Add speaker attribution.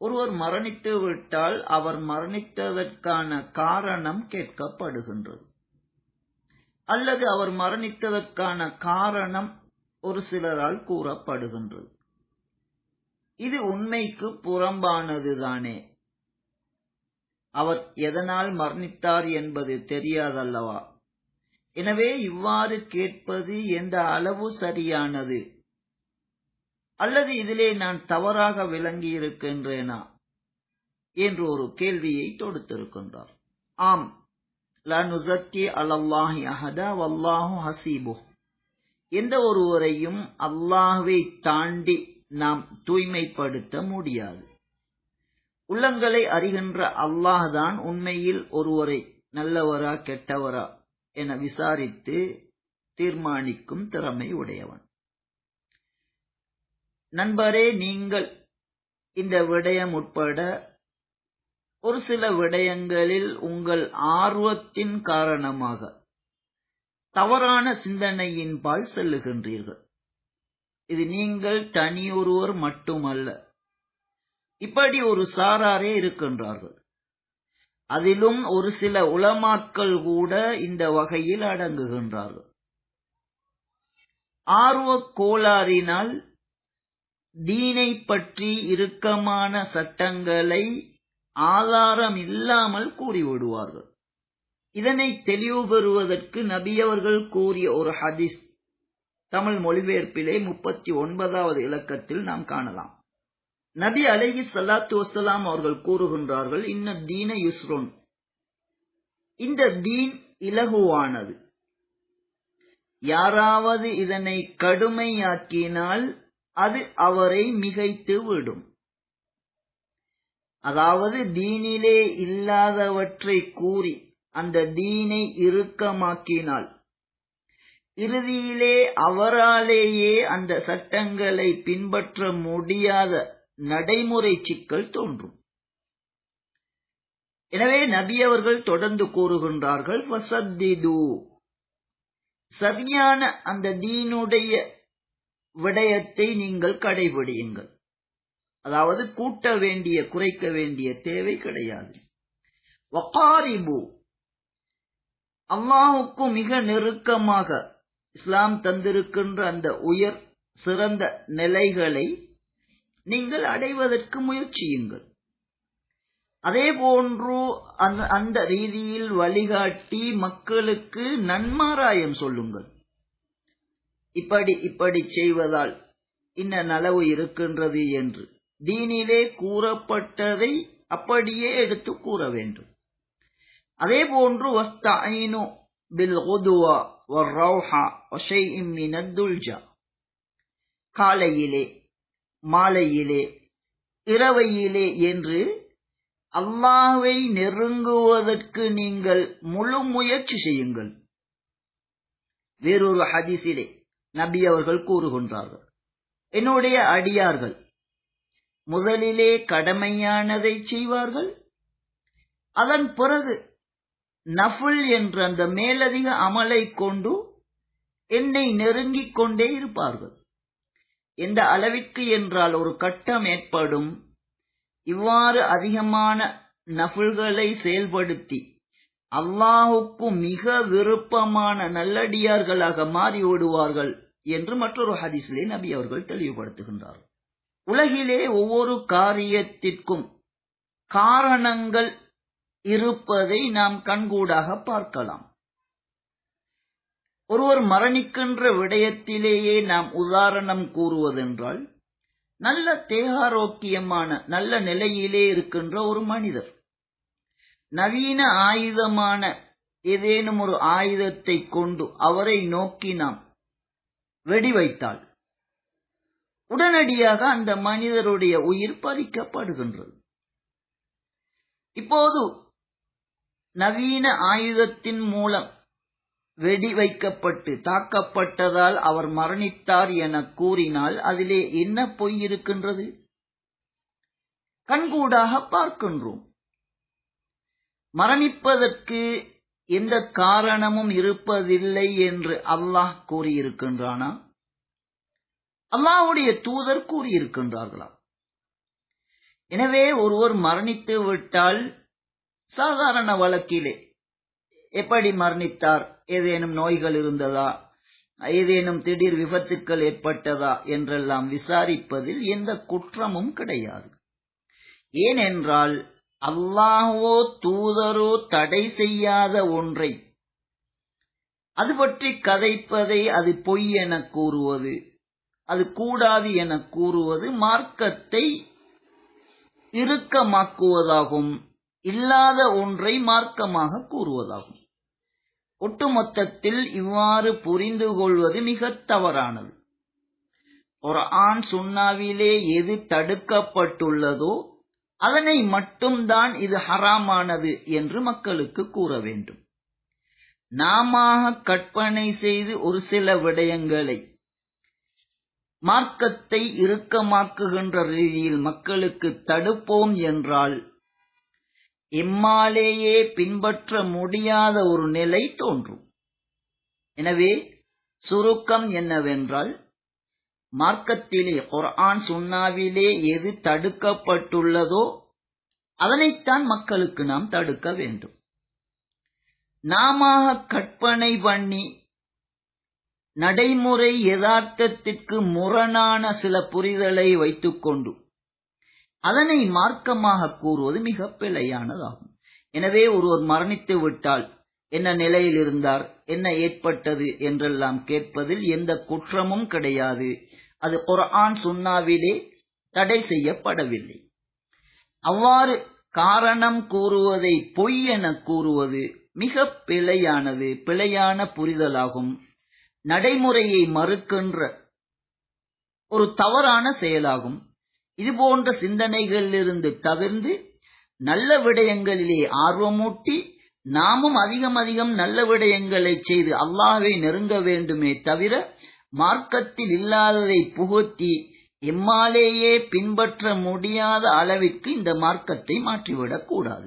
Speaker 1: ஒருவர் மரணித்து விட்டால் அவர் மரணித்ததற்கான காரணம் கேட்கப்படுகின்றது. அல்லது அவர் மரணித்ததற்கான காரணம் ஒரு சிலரால் கூறப்படுகின்றது. இது உண்மைக்கு புறம்பானதுதானே. அவர் எதனால் மரணித்தார் என்பது தெரியாதல்லவா? எனவே இவ்வாறு கேட்பது எந்த அளவு சரியானது? அல்லது இதிலே நான் தவறாக விளங்கி இருக்கின்றேனா என்று ஒரு கேள்வியை தொடுத்திருக்கின்றார். ஆம். லனுசக்கி அலல்லாஹி அஹதா வல்லாஹு ஹசீபு. எந்த ஒருவரையும் அல்லாஹுவை தாண்டி நாம் தூய்மைப்படுத்த முடியாது. உள்ளங்களை அறிகின்ற அல்லாஹ்தான் உண்மையில் ஒருவரை நல்லவரா கெட்டவரா என விசாரித்து தீர்மானிக்கும் திறமை உடையவன். நண்பரே நீங்கள் இந்த விடயம் உட்பட ஒரு சில விடயங்களில் உங்கள் ஆர்வத்தின் காரணமாக தவறான சிந்தனையின்பால் செல்லுகின்றீர்கள். இது நீங்கள் தனியொருவர் மட்டுமல்ல இப்படி ஒரு சாராரே இருக்கின்றார்கள். அதிலும் ஒரு சில உளமாக்கள் கூட இந்த வகையில் அடங்குகின்றார்கள். ஆர்வ கோளாறினால் தீனை பற்றி இறுக்கமான சட்டங்களை ஆதாரம் இல்லாமல் கூறிவிடுவார்கள். இதனை தெளிவு பெறுவதற்கு நபியவர்கள் கூறிய ஒரு ஹதீஸ் தமிழ் மொழிபெயர்ப்பிலே முப்பத்தி ஒன்பதாவது இலக்கத்தில் நாம் காணலாம். நபி அலஹி சல்லாத்து வசலாம் அவர்கள் கூறுகின்றார்கள் இன்ன தீன யுஸ்ரோன். இந்த தீன் இலகுவானது. யாராவது இதனை கடுமையாக்கினால் அது அவரை மிகைத்து விடும். அதாவது தீனிலே இல்லாதவற்றை கூறி அந்த தீனை இறுக்கமாக்கினால் இறுதியிலே அவராலேயே அந்த சட்டங்களை பின்பற்ற முடியாத நடைமுறை சிக்கல் தோன்றும். எனவே நபி அவர்கள் தொடர்ந்து கூறுகின்றார்கள் வசத்திது. சரியான அந்த தீனுடைய விடயத்தை நீங்கள் கடைபிடியுங்கள். அதாவது கூட்ட வேண்டிய குறைக்க வேண்டிய தேவை கிடையாது. வக்காரிபு. அல்லாஹுக்கு மிக நெருக்கமாக இஸ்லாம் தந்திருக்கின்ற அந்த உயர் சிறந்த நிலைகளை நீங்கள் அடைவதற்கு முயற்சியுங்கள். அதே போன்று அந்த அந்த ரீதியில் வழிகாட்டி மக்களுக்கு நன்மாராயம் சொல்லுங்கள். இப்படி இப்படி செய்வதால் இன்ன நலவு இருக்கின்றது என்று. தீனிலே கூறப்பட்டதை அப்படியே எடுத்து கூற வேண்டும். அதே போன்று வஸ்தாயினு பில் உதுவா வர்ரௌஹா காலையிலே மாலையிலே இரவையிலே என்று அல்லாவை நெருங்குவதற்கு நீங்கள் முழு முயற்சி செய்யுங்கள். வேறொரு ஹதிசிலே நபி அவர்கள் கூறுகின்றார்கள். என்னுடைய அடியார்கள் முதலிலே கடமையானதை செய்வார்கள். அதன் பிறகு நஃபுல் என்ற அந்த மேலதிக அமலை கொண்டு என்னை நெருங்கிக் கொண்டே இருப்பார்கள். எந்த அளவிற்கு என்றால் ஒரு கட்டம் ஏற்படும். இவ்வாறு அதிகமான நஃபுல்களை செயல்படுத்தி அல்லாஹுக்கு மிக விருப்பமான நல்லடியார்களாக மாறி ஓடுவார்கள் என்று மற்றொரு ஹதீஸிலே நபி அவர்கள் தெளிவுபடுத்துகின்றார். உலகிலே ஒவ்வொரு காரியத்திற்கும் காரணங்கள் இருப்பதை நாம் கண்கூடாக பார்க்கலாம். ஒருவர் மரணிக்கின்ற விடயத்திலேயே நாம் உதாரணம் கூறுவதென்றால் நல்ல தேகாரோக்கியமான நல்ல நிலையிலே இருக்கின்ற ஒரு மனிதர் நவீன ஆயுதமான ஏதேனும் ஒரு ஆயுதத்தை கொண்டு அவரை நோக்கி நாம் வெடி வைத்தால் உடனடியாக அந்த மனிதருடைய உயிர் பறிக்கப்படுகின்றது. இப்போது நவீன ஆயுதத்தின் மூலம் வெடி வைக்கப்பட்டு தாக்கப்பட்டதால் அவர் மரணித்தார் என கூறினால் அதிலே என்ன பொய் இருக்கின்றது? கண்கூடாக பார்க்கின்றோம். மரணிப்பதற்கு எந்த காரணமும் இருப்பதில்லை என்று அல்லாஹ் கூறியிருக்கின்றானா? அல்லாஹுடைய தூதர் கூறியிருக்கின்றார்களா? எனவே ஒருவர் மரணித்து விட்டால் சாதாரண வழக்கிலே எப்படி மரணித்தார்? ஏதேனும் நோய்கள் இருந்ததா? ஏதேனும் திடீர் விபத்துக்கள் ஏற்பட்டதா என்றெல்லாம் விசாரிப்பதில் எந்த குற்றமும் கிடையாது. ஏனென்றால் அல்லாஹோ தூதரோ தடை செய்யாத ஒன்றை. அது பற்றி கதைப்பதை அது பொய் என கூறுவது அது கூடாது என கூறுவது மார்க்கத்தை இறுக்கமாக்குவதாகும் இல்லாத ஒன்றை மார்க்கமாக கூறுவதாகும். ஒட்டுமொத்தத்தில் இவ்வாறு புரிந்து கொள்வது மிக தவறானது. ஒரு ஆண் சுண்ணாவிலே எது தடுக்கப்பட்டுள்ளதோ அதனை மட்டும்தான் இது ஹராமானது என்று மக்களுக்கு கூற வேண்டும். நாம கற்பனை செய்து ஒரு சில விடயங்களை மார்க்கத்தை இறுக்கமாக்குகின்ற ரீதியில் மக்களுக்கு தடுப்போம் என்றால் எம்மாலேயே பின்பற்ற முடியாத ஒரு நிலை தோன்றும். எனவே சுருக்கம் என்னவென்றால் மார்க்கத்திலே குர்ஆன் சுன்னாவிலே எது தடுக்கப்பட்டுள்ளதோ அதனைத்தான் மக்களுக்கு நாம் தடுக்க வேண்டும். நாம கற்பனை பண்ணி நடைமுறை யதார்த்தத்திற்கு முரணான சில புரிதலை வைத்துக்கொண்டு அதனை மார்க்கமாக கூறுவது மிக பிழையானதாகும். எனவே ஒருவர் மரணித்து விட்டால் என்ன நிலையில் இருந்தார்? என்ன ஏற்பட்டது என்றெல்லாம் கேட்பதில் எந்த குற்றமும் கிடையாது. அது குரான் சுன்னாவிலே தடை செய்யப்படவில்லை. அவ்வாறு காரணம் கூறுவதை பொய் என கூறுவது மிக பிழையானது பிழையான புரிதலாகும். நடைமுறையை மறுக்கின்ற ஒரு தவறான செயலாகும். இதுபோன்ற சிந்தனைகளிலிருந்து தவிர்ந்து நல்ல விடயங்களிலே ஆர்வமூட்டி நாமும் அதிகம் அதிகம் நல்ல விடயங்களை செய்து அல்லாவை நெருங்க வேண்டுமே தவிர மார்க்கத்தில் இல்லாததை புகுத்தி எம்மாலேயே பின்பற்ற முடியாத அளவிற்கு இந்த மார்க்கத்தை மாற்றிவிடக் கூடாது.